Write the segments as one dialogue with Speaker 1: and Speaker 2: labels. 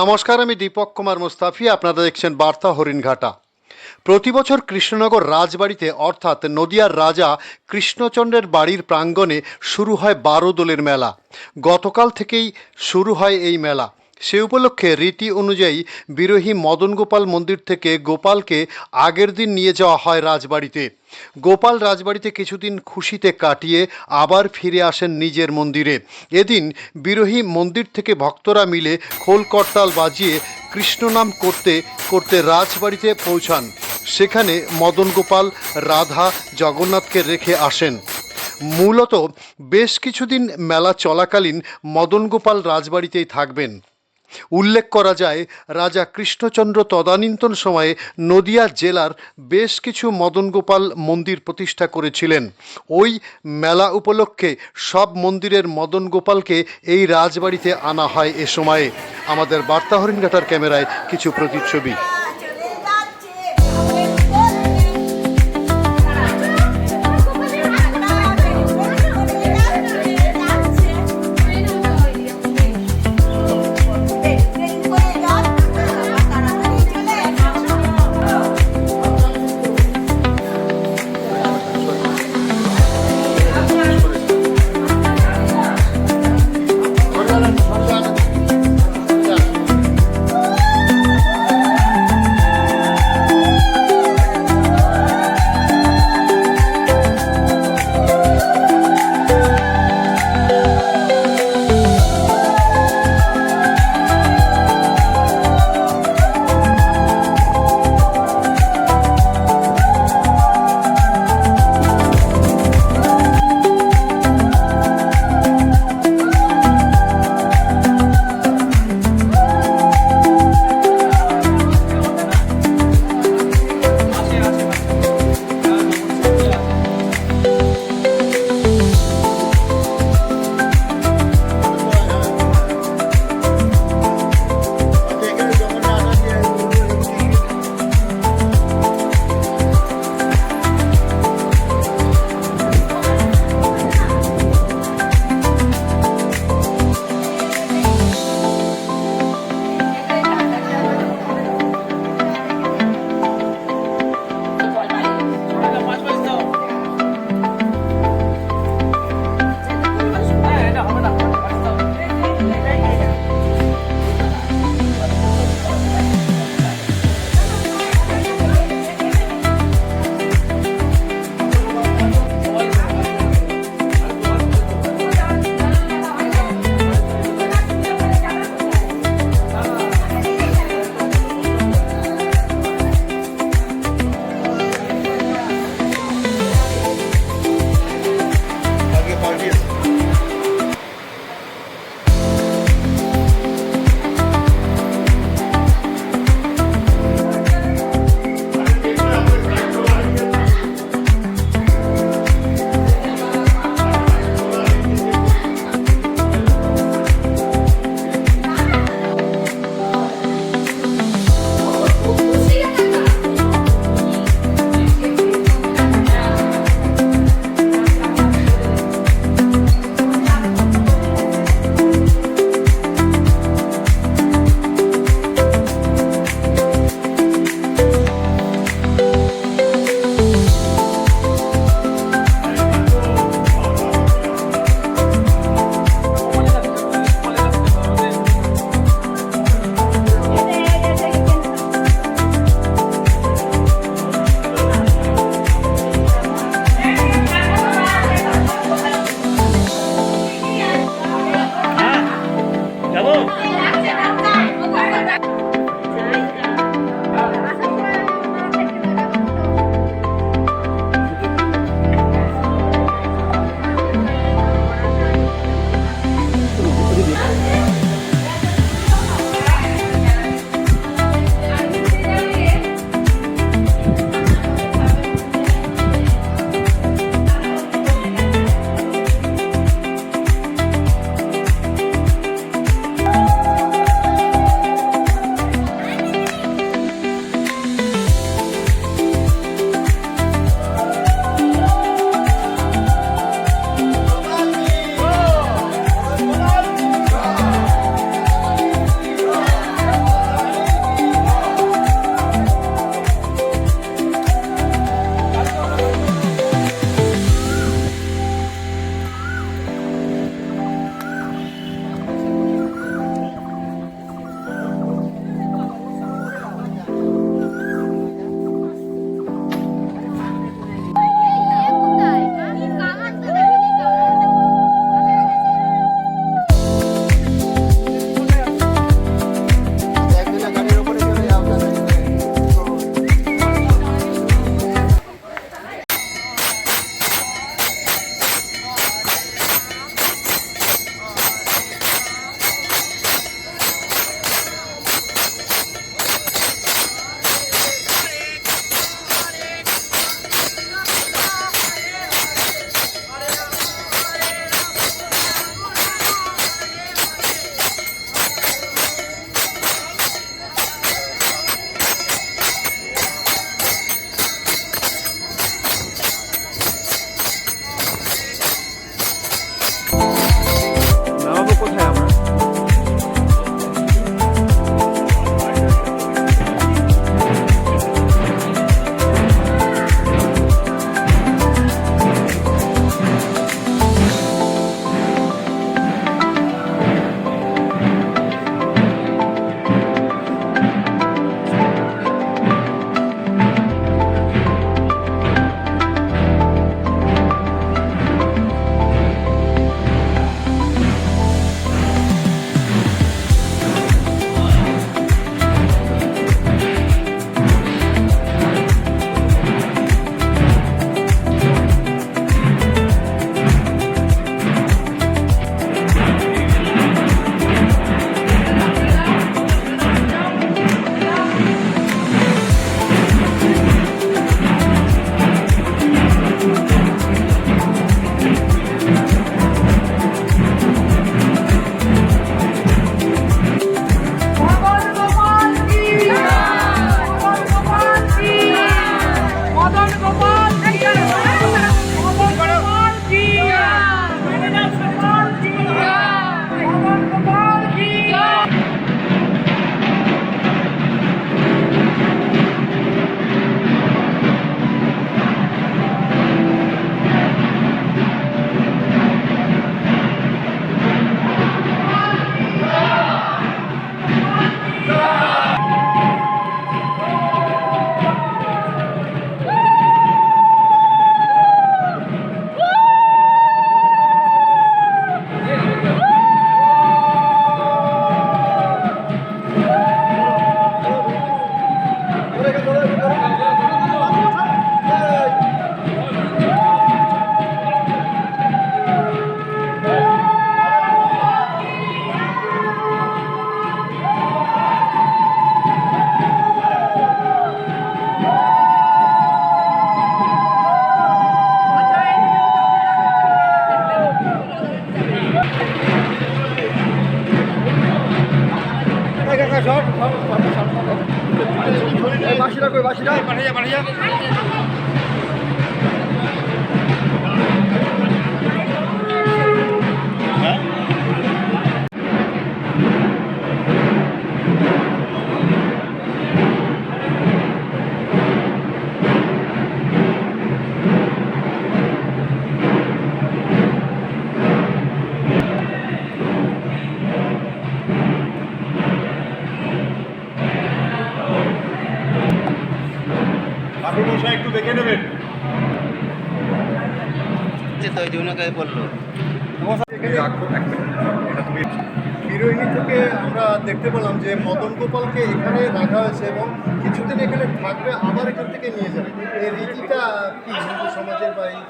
Speaker 1: নমস্কার, আমি দীপক কুমার মুস্তাফি, আপনারা দেখছেন বার্তা হরিণঘাটা। প্রতি বছর কৃষ্ণনগর রাজবাড়িতে, অর্থাৎ নদিয়ার রাজা কৃষ্ণচন্দ্রের বাড়ির প্রাঙ্গণে শুরু হয় বারো দোলের মেলা। গতকাল থেকেই শুরু হয় এই মেলা। সে উপলক্ষে রীতি অনুযায়ী বিরোহী মদন গোপাল মন্দির থেকে গোপালকে আগের দিন নিয়ে যাওয়া হয় রাজবাড়িতে। গোপাল রাজবাড়িতে কিছুদিন খুশিতে কাটিয়ে আবার ফিরে আসেন নিজের মন্দিরে। এদিন বিরোহী মন্দির থেকে ভক্তরা মিলে খোল করতাল বাজিয়ে কৃষ্ণ নাম করতে করতে রাজবাড়িতে পৌঁছান। সেখানে মদন গোপাল রাধা, জগন্নাথকে রেখে আসেন। মূলত বেশ কিছুদিন মেলা চলাকালীন মদন গোপাল রাজবাড়িতেই থাকবেন। উল্লেখ করা যায়, রাজা কৃষ্ণচন্দ্র তদানীন্তন সময়ে নদিয়া জেলার বেশ কিছু মদন গোপাল মন্দির প্রতিষ্ঠা করেছিলেন। ওই মেলা উপলক্ষে সব মন্দিরের মদন গোপালকে এই রাজবাড়িতে আনা হয় এ সময়ে। আমাদের বার্তা হরিণঘাটার ক্যামেরায় কিছু প্রতিচ্ছবি।
Speaker 2: জন্য বলল।
Speaker 1: বিরোহী থেকে আমরা দেখতে পেলাম যে মদন গোপালকে এখানে রাখা হয়েছে এবং কিছুদিন এখানে থাকবে আবার এখান থেকে নিয়ে যাবে। এই রীতিটা কি হিন্দু সমাজের বা এই,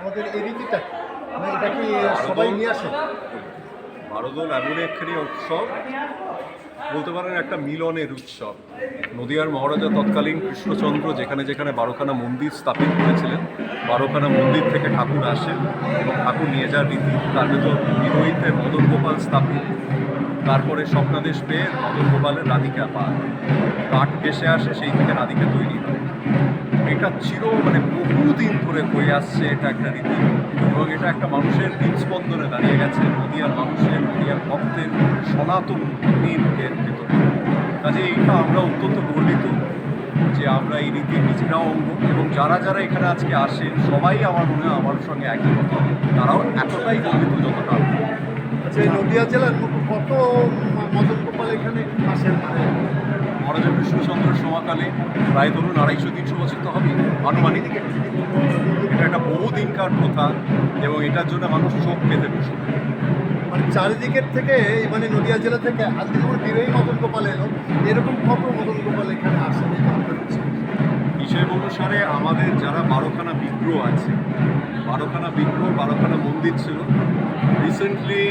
Speaker 1: আমাদের এই রীতিটা? মানে এটা কি সবাই নিয়ে আসে?
Speaker 3: বারোদল এমন একখানি উৎসব বলতে পারেন একটা মিলনের উৎসব। নদিয়ার মহারাজা তৎকালীন কৃষ্ণচন্দ্র যেখানে যেখানে বারোখানা মন্দির স্থাপিত করেছিলেন, বারোখানা মন্দির থেকে ঠাকুর আসেন এবং ঠাকুর নিয়ে যাওয়ার রীতি, তার ভেতর বিরোহিতে মদন গোপাল স্থাপিত। তারপরে স্বপ্নাদেশ পেয়ে মদন গোপালের রাধিকা পায় কাঠ কেসে আসে সেই থেকে রাধিকা তৈরি হয়। এটা চির মানে বহুদিন ধরে হয়ে আসছে এটা একটা রীতি। এবং এটা একটা মানুষের হৃদস্পন্দনে দাঁড়িয়ে গেছে, নদিয়ার মানুষের, নদিয়ার ভক্তের সনাতন নীলের ভেতরে। কাজে এইটা আমরা অত্যন্ত গর্বিত যে আমরা এই রীতির নিজেরাও অঙ্গ এবং যারা যারা এখানে আজকে আসে, সবাই আমার মনে হয় আমার সঙ্গে একই কথা তারাও এতটাই গর্বিত যতটা।
Speaker 1: আচ্ছা নদিয়া জেলার কত মদন গোপাল এখানে আসেন?
Speaker 3: মহারাজা কৃষ্ণচন্দ্রের সময়কালে প্রায় ধরুন আড়াইশো, তিনশো বছর তো হবে আনুমানিক এটা। একটা বহুদিনকার প্রথা এবং এটার জন্য মানুষ চোখ পেতে বসে
Speaker 1: মানে চারিদিকের থেকে মানে নদিয়া জেলা থেকে আজকে যেমন বিরোহী মদন গোপাল এলো। এরকম কত মদন গোপাল এখানে আসেন
Speaker 3: হিসেব অনুসারে আমাদের যারা বারোখানা বিগ্রহ আছে, বারোখানা বিগ্রহ, বারোখানা মন্দির ছিল। রিসেন্টলি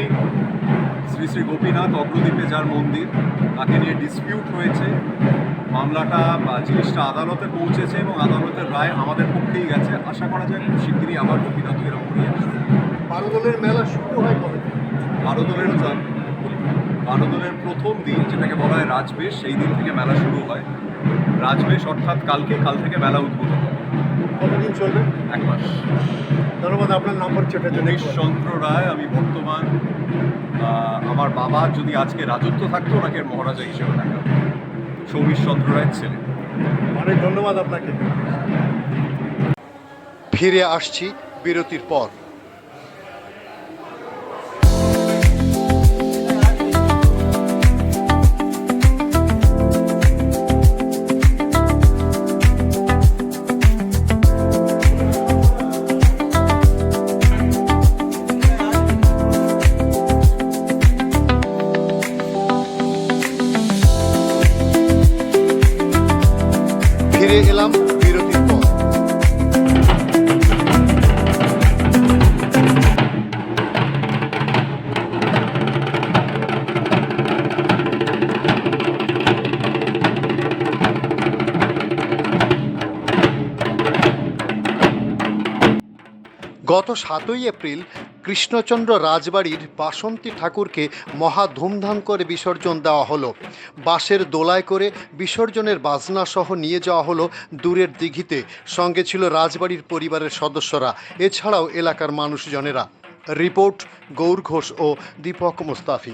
Speaker 3: শ্রী শ্রী গোপীনাথ অগ্রদ্বীপে যার মন্দির তাকে নিয়ে ডিসপিউট হয়েছে। মামলাটা বা জিনিসটা আদালতে পৌঁছেছে এবং আদালতের রায় আমাদের পক্ষেই গেছে। আশা করা যায় খুব শীঘ্রই আবার গোপীনাথ এরকমই আসবে।
Speaker 1: বারোদলের মেলা শুরু হয় কবে?
Speaker 3: বারোদলের বারোদলের প্রথম দিন যেটাকে বলা হয় রাজবেশ সেই দিন থেকে মেলা শুরু হয়। রাজবেশ অর্থাৎ কালকে কাল থেকে মেলা উদ্বোধন। হবে
Speaker 1: কতদিন চলবে?
Speaker 3: এক মাস।
Speaker 1: ধন্যবাদ আপনার নম্বর ছোটার জন্য
Speaker 3: চন্দ্র রায় আমি বর্তমান আমার বাবা যদি আজকে রাজত্ব থাকতো ওনাকে মহারাজা হিসেবে দেখা। সৌমিশ চন্দ্র রায়ের ছেলে।
Speaker 1: অনেক ধন্যবাদ আপনাকে। ফিরে আসছি বিরতির পর। গত সাতই এপ্রিল কৃষ্ণচন্দ্র রাজবাড়ির বাসন্তী ঠাকুরকে মহা ধুমধাম করে বিসর্জন দেওয়া হলো। বাসের দোলায় করে বিসর্জনের বাজনা সহ নিয়ে যাওয়া হলো দূরের দিঘিতে। সঙ্গে ছিল রাজবাড়ির পরিবারের সদস্যরা, এছাড়াও এলাকার মানুষজনেরা। রিপোর্ট গৌর ঘোষ ও দীপক মুস্তাফি।